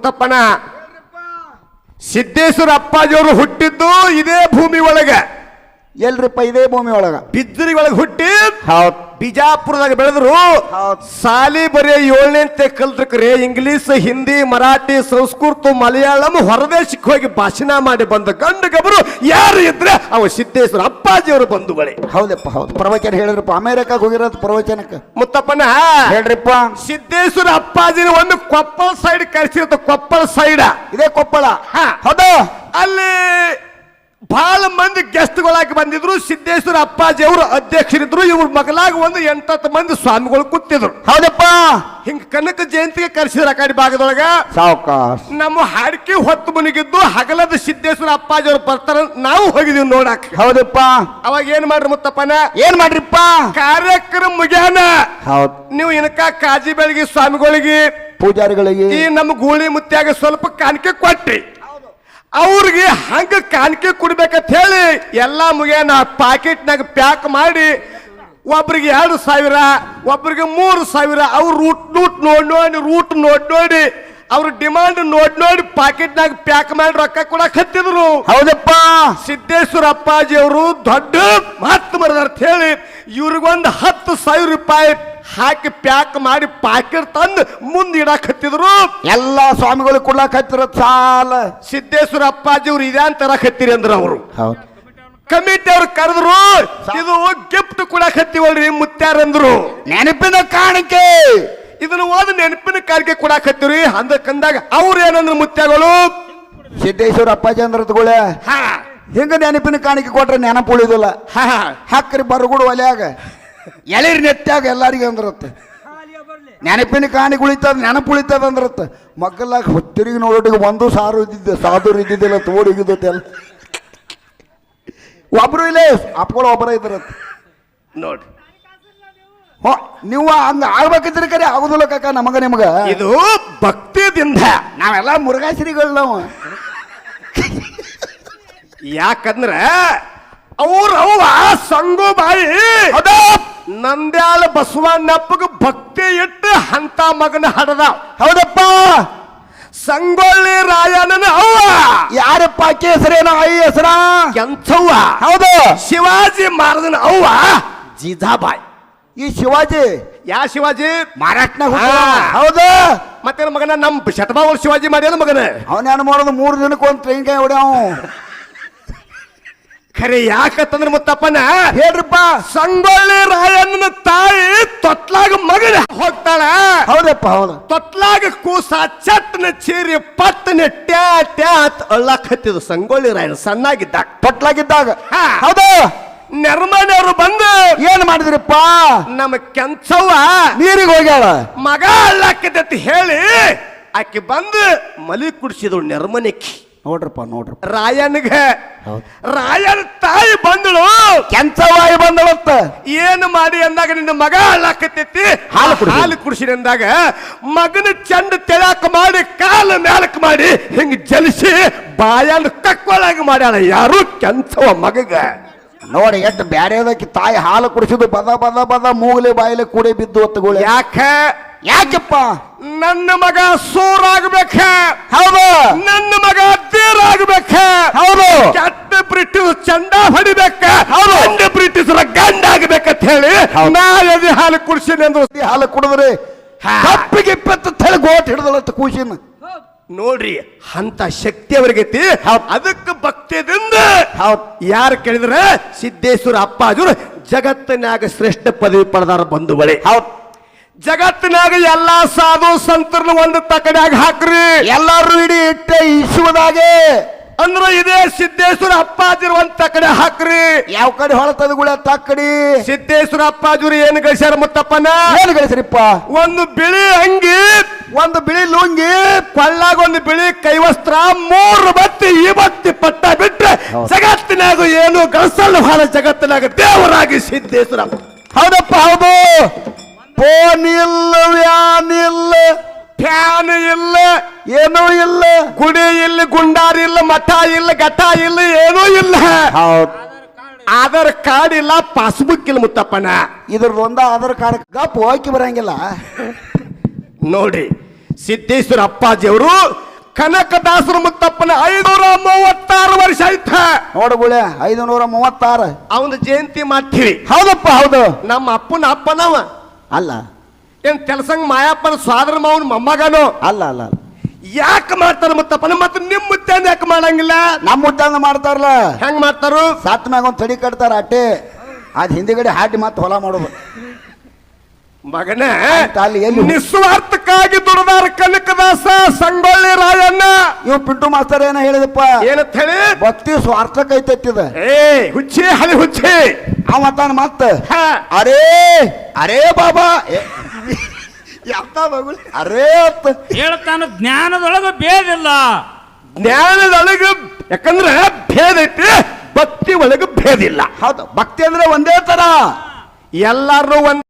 ಮುತ್ತಪ್ಪನ ಸಿದ್ದೇಶ್ವರ ಅಪ್ಪಾಜಿಯವರು ಹುಟ್ಟಿದ್ದು ಇದೇ ಭೂಮಿ ಒಳಗ. ಎಲ್ರಿಪ್ಪ ಇದೇ ಭೂಮಿ ಒಳಗ. ಬಿದ್ದರಿ ಒಳಗೆ ಹುಟ್ಟಿ ಹೌದ್. ಬಿಜಾಪುರದಾಗ ಬೆಳೆದ್ರು ಸಾಲಿ ಬರೀ ಏಳನೇ ಕಲ್ತ್ರಕ್ರೆ ಇಂಗ್ಲಿಷ್ ಹಿಂದಿ ಮರಾಠಿ ಸಂಸ್ಕೃತ ಮಲಯಾಳಂ ಹೊರದೇಶಕ್ಕೆ ಹೋಗಿ ಭಾಷಣ ಮಾಡಿ ಬಂದ ಗಂಡು ಗಬರು ಯಾರು ಇದ್ರೆ ಅವ ಸಿದ್ದೇಶ್ವರ ಅಪ್ಪಾಜಿಯವರು ಬಂಧುಗಳೇ. ಹೌದಪ್ಪ ಹೌದು. ಪ್ರವಚನ ಹೇಳಿದ್ರಪ್ಪ. ಅಮೇರಿಕಾಗ ಹೋಗಿರೋದು ಪ್ರವಚನಕ್ಕೆ. ಮುತ್ತಪ್ಪನ? ಹೇಳ್ರಿಪ್ಪ. ಸಿದ್ದೇಶ್ವರ ಅಪ್ಪಾಜಿನ ಒಂದು ಕೊಪ್ಪಳ ಸೈಡ್ ಕರೆಸಿರೋದು ಕೊಪ್ಪಳ ಸೈಡ್ ಇದೇ ಕೊಪ್ಪಳ? ಹಾ. ಹೌದು. ಅಲ್ಲಿ ಬಹಳ ಮಂದಿ ಗೆಸ್ಟ್ಗಳಾಗಿ ಬಂದಿದ್ರು ಸಿದ್ದೇಶ್ವರ ಅಪ್ಪಾಜಿ ಅವರು ಅಧ್ಯಕ್ಷರಿದ್ರು ಇವ್ರ ಮಗಲಾಗ ಒಂದು ಎಂಟತ್ತು ಮಂದಿ ಸ್ವಾಮಿಗಳು ಕೂತಿದ್ರು. ಹೌದಪ್ಪ. ಹಿಂಗ ಕನಕ ಜಯಂತಿಗೆ ಕರೆಸಿದ್ರ ಕಡೆ ಭಾಗದೊಳಗ. ಸಾವಕಾಶ ನಮ್ಮ ಹಾಡಿಕೆ ಹೊತ್ತು ಮುನಿಗಿದ್ದು ಹಗಲದ ಸಿದ್ದೇಶ್ವರ ಅಪ್ಪಾಜಿ ಅವ್ರು ಬರ್ತಾರ ನಾವು ಹೋಗಿದೀವಿ ನೋಡಕ್. ಹೌದಪ್ಪ. ಅವಾಗ ಏನ್ ಮಾಡ್ರಿ ಮುತ್ತಪ್ಪನ? ಏನ್ ಮಾಡ್ರಿಪ್ಪ? ಕಾರ್ಯಕ್ರಮ ಮುಗ್ಯಾನ ಹೌದ್. ನೀವು ಇನ್ಕ ಕಾಜಿ ಬೆಳಗಿ ಸ್ವಾಮಿಗಳಿಗೆ ಪೂಜಾರಿಗಳಿಗೆ. ಈ ನಮ್ಮ ಗೂಳಿ ಮುತ್ಯಾಗ ಸ್ವಲ್ಪ ಕಾಣಿಕೆ ಕೊಟ್ರಿ. ಅವ್ರಿಗೆ ಹಂಗ ಕಾಣಿಕೆ ಕೊಡ್ಬೇಕಂತ ಹೇಳಿ ಎಲ್ಲ ಮುಗಿಯನ ಪ್ಯಾಕೆಟ್ನಾಗ ಪ್ಯಾಕ್ ಮಾಡಿ ಒಬ್ರಿಗೆ ಎರಡು ಸಾವಿರ ಒಬ್ರಿಗೆ ಮೂರು ಸಾವಿರ ಅವ್ರ ರೂಟ್ ರೂಟ್ ನೋಡಿ ನೋಡಿ ರೂಟ್ ನೋಡಿ ನೋಡಿ ಅವ್ರ ಡಿಮಾಂಡ್ ನೋಡಿ ನೋಡಿ ಪಾಕೆಟ್ನಾಗ ಪ್ಯಾಕ್ ಮಾಡಿ ರೊಕ್ಕ ಕೂಡ ಹತ್ತಿದ್ರು. ಹೌದಪ್ಪ. ಸಿದ್ದೇಶ್ವರ ಅಪ್ಪಾಜಿ ಅವರು ದೊಡ್ಡ ಮಾತು ಮರದ ಅಂತ ಹೇಳಿ ಇವ್ರಿಗೊಂದು ಹತ್ತು ಸಾವಿರ ರೂಪಾಯಿ ಹಾಕಿ ಪ್ಯಾಕ್ ಮಾಡಿ ಪಾಕಿರ್ ತಂದು ಮುಂದೆ ಇಡಕ್ ಹತ್ತಿದ್ರು. ಎಲ್ಲಾ ಸ್ವಾಮಿಗಳು ಕೊಡ್ಲಾಕ್ ಹತ್ತಿರ ಸಾಲ. ಸಿದ್ದೇಶ್ವರ ಅಪ್ಪಾಜಿ ಅವ್ರು ಇದ್ಯಾನ್ ತರಕ್ ಹತ್ತಿರಿ ಅಂದ್ರ ಅವರು. ಹೌದು. ಕಮಿಟಿ ಅವ್ರು ಕರೆದ್ರು ಇದು ಗಿಫ್ಟ್ ಕೊಡಕ್ ಹತ್ತಿವಲ್ರಿ ಮುತ್ಯಾರಂದ್ರು ನೆನಪಿನ ಕಾಣಿಕೆ. ಇದನ್ನ ಓದ್ ನೆನಪಿನ ಕಾಣಿಕೆ ಕೊಡಕ್ ಹತ್ತಿರಿ ಅಂದ ಕಂದಾಗ ಅವ್ರು ಏನಂದ್ರು ಮುತ್ಯಾಗಳು ಸಿದ್ದೇಶ್ವರ ಅಪ್ಪಾಜಿ ಅಂದ್ರ ತಗೊಳ್ಳೆ ಹಿಂಗ ನೆನಪಿನ ಕಾಣಿಕೆ ಕೊಟ್ರೆ ನೆನಪು ಉಳಿದಿಲ್ಲ ಹಾ. ಹಾಕ್ರಿ ಬರಗುಡು ಒಲ್ಯಾಗ. ಎಳಿರ್ ನೆಟ್ಟಾಗ ಎಲ್ಲರಿಗೆ ಅಂದ್ರತ್ತೆ. ನೆನಪಿನ ಕಾಣಿ ಉಳಿತದ ನೆನಪು ಉಳಿತದ ಅಂದ್ರತ್ತೆ. ಮಕ್ಕಳಾಗ ಹೊತ್ತಿರಿಗೆ ನೋಡೋಟಿಗೆ ಒಂದು ಸಾರು ಇದ್ದಿದ್ದೆ ಸಾಧು ಇದ್ದಿದ್ದಿಲ್ಲ ತೋಡಿಗಿದ್ದತ್ತೆ ಎಲ್ಲ. ಒಬ್ರು ಇಲ್ಲೇ ಅಪ್ಪಗಳು ಒಬ್ಬರ ಇದ್ರತ್ತ. ನೋಡಿ ಹೋ ನೀವು ಹಂಗ ಆಗ್ಬೇಕಿದ್ರೆ ಕರೆ ಆಗುದಿಲ್ಲ ಕಾಕ ನಮಗ ನಿಮಗ. ಇದು ಭಕ್ತಿದಿಂದ. ನಾವೆಲ್ಲ ಮುರುಘಾಶ್ರೀಗಳು ನಾವು. ಯಾಕಂದ್ರ ಅವ್ರ ಅವ್ವ ಸಂಗು ಬಾಯಿ ಅದ ನಂದ್ಯಾಳ ಬಸವಣ್ಣಪ್ಪಗ ಭಕ್ತಿ ಇಟ್ಟು ಹಂತ ಮಗನ ಹಡದ. ಹೌದಪ್ಪ. ಸಂಗೊಳ್ಳಿ ರಾಯಣ್ಣನ ಅವ್ವ. ಯಾರಪ್ಪ ಆಕೆ ಹೆಸರೇನ ಐ ಹೆಸರ ಎಂಥವ್ವ ಹೌದು. ಶಿವಾಜಿ ಮಾರದನ ಅವ್ವ. ಜೀಜಾಬಾಯಿ. ಈ ಶಿವಾಜಿ? ಯಾ ಶಿವಾಜಿ? ಮಾರಾಟ್ನಾಗ. ಹೌದು. ಮತ್ತೆ ಮಗನ? ನಮ್ಮ ಶತಭಾವ ಶಿವಾಜಿ ಮಾಡ್ಯಾನ ಮಗನ. ಅವನೇನು ಮಾಡೋದು ಮೂರು ದಿನಕ್ಕೆ ಒಂದು ಕೈ ಹೊಡ್ಯಾವ. ಖರೆ ಯಾಕಂದ್ರೆ ಮುತ್ತಪ್ಪನ? ಹೇಳ್ರಪ್ಪ ಸಂಗೊಳ್ಳಿ ರಾಯಣ್ಣನ ತಾಯಿ ತೊತ್ಲಾಗ ಮಗನ ಹೋಗ್ತಾಳ. ಹೌದಪ್ಪ ಹೌದು. ತೊತ್ಲಾಗ ಕೂಸ ಚಟ್ನ ಚೀರಿ ಪಟ್ನ ಟ್ಯಾ ಟ್ಯಾ ಅಳ್ಳಕ್ ಹತ್ತಿದ್ರು ಸಂಗೊಳ್ಳಿ ರಾಯಣ್ಣ ಸಣ್ಣಾಗಿದ್ದಾಗ. ತೊಟ್ಲಾಗಿದ್ದಾಗ. ಹೌದು. ನೆರ್ಮನೆಯವರು ಬಂದು ಏನ್ ಮಾಡಿದ್ರಿಪ್ಪ? ನಮ್ಮ ಕೆಂಚವ್ವ ನೀರಿಗೆ ಹೋಗ್ಯಾಳ. ಮಗ ಅಳ್ಳಾಕಿದ್ದತ್ ಹೇಳಿ ಆಕೆ ಬಂದು ಮಲಿ ಕುಡಿಸಿದ್ರು ನೆರ್ಮನೆಕ್ಕಿ ನೋಡ್ರಪ್ಪ ನೋಡ್ರಪ್ಪ. ಹೌದು. ರಾಯಣ್ಣ ತಾಯಿ ಬಂದಳು. ಕೆಂಚವಾಯಿ ಬಂದಳತ್ತ. ಏನು ಮಾಡಿ ಅಂದಾಗ ನಿನ್ನ ಮಗ ಹಾಳಾಕತ್ತೈತಿ? ಹಾಲು ಕುಡ್ಸಿ. ಹಾಲು ಕುಡಿಸಿರಿ ಅಂದಾಗ ಮಗನ ಚಂದ ತೆಳಾಕ ಮಾಡಿ ಕಾಲ ಮೇಲಕ್ ಮಾಡಿ ಹಿಂಗ ಜಲಿಸಿ ಬಾಯನ್ ಕಕ್ಕೊಳಗ ಮಾಡ್ಯಾಳ. ಯಾರು ಕೆಂಚವ ಮಗಗ? ನೋಡಿ ಎಷ್ಟು ಬ್ಯಾರೆದಕ್ಕೆ ತಾಯಿ ಹಾಲು ಕುಡಿಸಿದ್ದು ಬದ ಬದ ಬದ ಮೂಗಲಿ ಬಾಯಿಲೆ ಕೂಡೆ ಬಿದ್ದು ಹೊತ್ತುಗಳು. ಯಾಕ? ಯಾಕೆಪ್ಪ? ನನ್ನ ಮಗ ಸೂರಾಗ್ಬೇಕ. ಹೌದು. ನನ್ನ ಮಗ ತೀರಾಗ್ಬೇಕ ಹೌದು. ಕೆಟ್ಟ ಬ್ರಿಟಿಷ್ ಚಂಡ ಹೊಡಿಬೇಕ. ಹೌದು. ಅಂದ ಬ್ರಿಟಿಷರ ಗಂಡ ಆಗ್ಬೇಕಂತ ಹೇಳಿ ಹೌದು. ನಾ ಎದೆ ಹಾಲು ಕುಡಿಸಿನಿ ಅಂದ್ರೆ ಹಾಲು ಕುಡಿದ್ರೆ. ಕಪ್ಪಿಗೆ ಇಪ್ಪತ್ತು ತಲೆ ಗೋಟ್ ಹಿಡಿದಳಂತ ಕೂಸಿನ. ನೋಡ್ರಿ ಅಂತ ಶಕ್ತಿ ಅವ್ರಿಗೈತಿ ಅದಕ್ಕೆ ಭಕ್ತಿಯಿಂದ ಯಾರು ಕೇಳಿದ್ರೆ ಸಿದ್ದೇಶ್ವರ ಅಪ್ಪಾಜರು ಜಗತ್ತಿನಾಗ ಶ್ರೇಷ್ಠ ಪದವಿ ಪಡೆದಾರ ಬಂಧುಗಳೇ. ಹೌದ್. ಜಗತ್ತಿನಾಗ ಎಲ್ಲಾ ಸಾಧು ಸಂತರನ್ನ ಒಂದು ತಕಡ್ಯಾಗ ಹಾಕ್ರಿ. ಎಲ್ಲಾರು ಇಡೀ ಇಟ್ಟೆ ಇಸುವುದಾಗೆ ಅಂದ್ರ ಇದೇ ಸಿದ್ದೇಶ್ವರ ಅಪ್ಪಾಜಿರು ಒಂದ್ ತಕಡೆ ಹಾಕ್ರಿ. ಯಾವ ಕಡೆ ಹೊಳತದಗುಳ ತಕ್ಕಡಿ? ಸಿದ್ದೇಶ್ವರ ಅಪ್ಪಾಜಿರು ಏನು ಗಳಿಸ್ಯಾರ ಮುತ್ತಪ್ಪನ? ಏನು ಗಳಿಸ್ರಿಪ್ಪ ಒಂದು ಬಿಳಿ ಅಂಗಿ. ಒಂದು ಬಿಳಿ ಲುಂಗಿ. ಕೊಳ್ಳಾಗ ಒಂದು ಬಿಳಿ ಕೈವಸ್ತ್ರ. ಮೂರು ಬತ್ತಿ ಈ ಬತ್ತಿ ಪಟ್ಟ ಬಿಟ್ರೆ. ಜಗತ್ತಿನಾಗ ಏನು ಗಳಿಸಲ್ಲ ಹೊರ ಜಗತ್ತಿನಾಗ ದೇವರಾಗಿ ಸಿದ್ದೇಶ್ವರ. ಹೌದಪ್ಪ ಹೌದು. ಫೋನ್ ಇಲ್ಲ ವ್ಯಾನ್ ಇಲ್ಲ ಫ್ಯಾನ್ ಇಲ್ಲ ಏನೂ ಇಲ್ಲ. ಗುಡಿ ಇಲ್ಲ ಗುಂಡಾರಿ ಇಲ್ಲ ಮಠ ಇಲ್ಲ ಘಟ ಇಲ್ಲ ಏನೂ ಇಲ್ಲ. ಹೌದು. ಆಧಾರ್ ಕಾರ್ಡ್ ಇಲ್ಲ ಪಾಸ್ಬುಕ್ ಇಲ್ಲ ಮುತ್ತಪ್ಪನ. ಇದ್ರ ಒಂದ ಆಧಾರ್ ಕಾರ್ಡ್. ಗಪ್ ಹೋಗಿ ಬರಂಗಿಲ್ಲ. ನೋಡಿ ಸಿದ್ದೇಶ್ವರ ಅಪ್ಪಾಜಿ ಅವರು ಕನಕದಾಸರ ಮುತ್ತಪ್ಪನ ಐನೂರ ಮೂವತ್ತಾರು ವರ್ಷ ಆಯ್ತ. ನೋಡು ಗುಳೆ ಐದು ನೂರ ಮೂವತ್ತಾರು. ಅವನ ಜಯಂತಿ ಮಾಡ್ತೀವಿ. ಹೌದಪ್ಪ ಹೌದು. ನಮ್ಮ ಅಪ್ಪನ ಅಪ್ಪನವ. ಅಲ್ಲ. ಏನ್ ತೆಲಸಂಗ್ ಮಾಯಪ್ಪನ ಸ್ವಾದರ ಮಾವನ ಮೊಮ್ಮಗನು? ಅಲ್ಲ ಅಲ್ಲ ಅಲ್ಲ. ಯಾಕೆ ಮಾಡ್ತಾರ ಮುತ್ತಪ್ಪನ? ಮತ್ತೆ ನಿಮ್ ಮುತ್ತೆ ಯಾಕೆ ಮಾಡಂಗಿಲ್ಲ? ನಮ್ಮ ಮುಟ್ಟಂಗ ಮಾಡ್ತಾರಲ್ಲ. ಹೆಂಗ್ ಮಾಡ್ತಾರು? ಸಾತ್ ಮ್ಯಾಗ ಒಂದು ತಡಿ ಕಟ್ತಾರ ಅಟ್ಟೆ. ಅದ್ ಹಿಂದಿಗಡೆ ಹಾಡಿ ಮತ್ತೆ ಹೊಲ ಮಾಡೋದು. ಮಗನ ಅಂತ ಅಲ್ಲಿ ಎಲ್ಲಿ- ನಿಸ್ವಾರ್ಥಕ್ಕಾಗಿ ದುಡಿದಾರ ಕನಕದಾಸ ಸಂಗೊಳ್ಳಿ ರಾಯಣ್ಣ. ಇವ್ ಪಿಂಟು ಮಾಸ್ತರ್ ಏನ ಹೇಳಿದಪ್ಪ? ಏನಂತ ಹೇಳಿ? ಭಕ್ತಿ ಸ್ವಾರ್ಥಕ್ಕೈತಿದ ಏ ಹುಚ್ಚಿ ಹಳಿ ಹುಚ್ಚಿ. ಅವ ತಾನ ಮತ್ತ? ಹಾ. ಅರೇ ಅರೇ ಬಾಬಾ. ಏ, ಯಾವ್ದ ಮಗುಳ್? ಅರೇ ಅತ್ತ ಹೇಳ್ತಾನ ಜ್ಞಾನದೊಳಗ ಭೇದಿಲ್ಲ ಜ್ಞಾನದೊಳಗ ಯಾಕಂದ್ರೆ ಭೇದ ಐತಿ ಭಕ್ತಿ ಒಳಗ ಭೇದ ಇಲ್ಲ. ಹೌದು ಭಕ್ತಿ ಅಂದ್ರೆ ಒಂದೇ ತರ. ಎಲ್ಲಾರು ಒಂದ್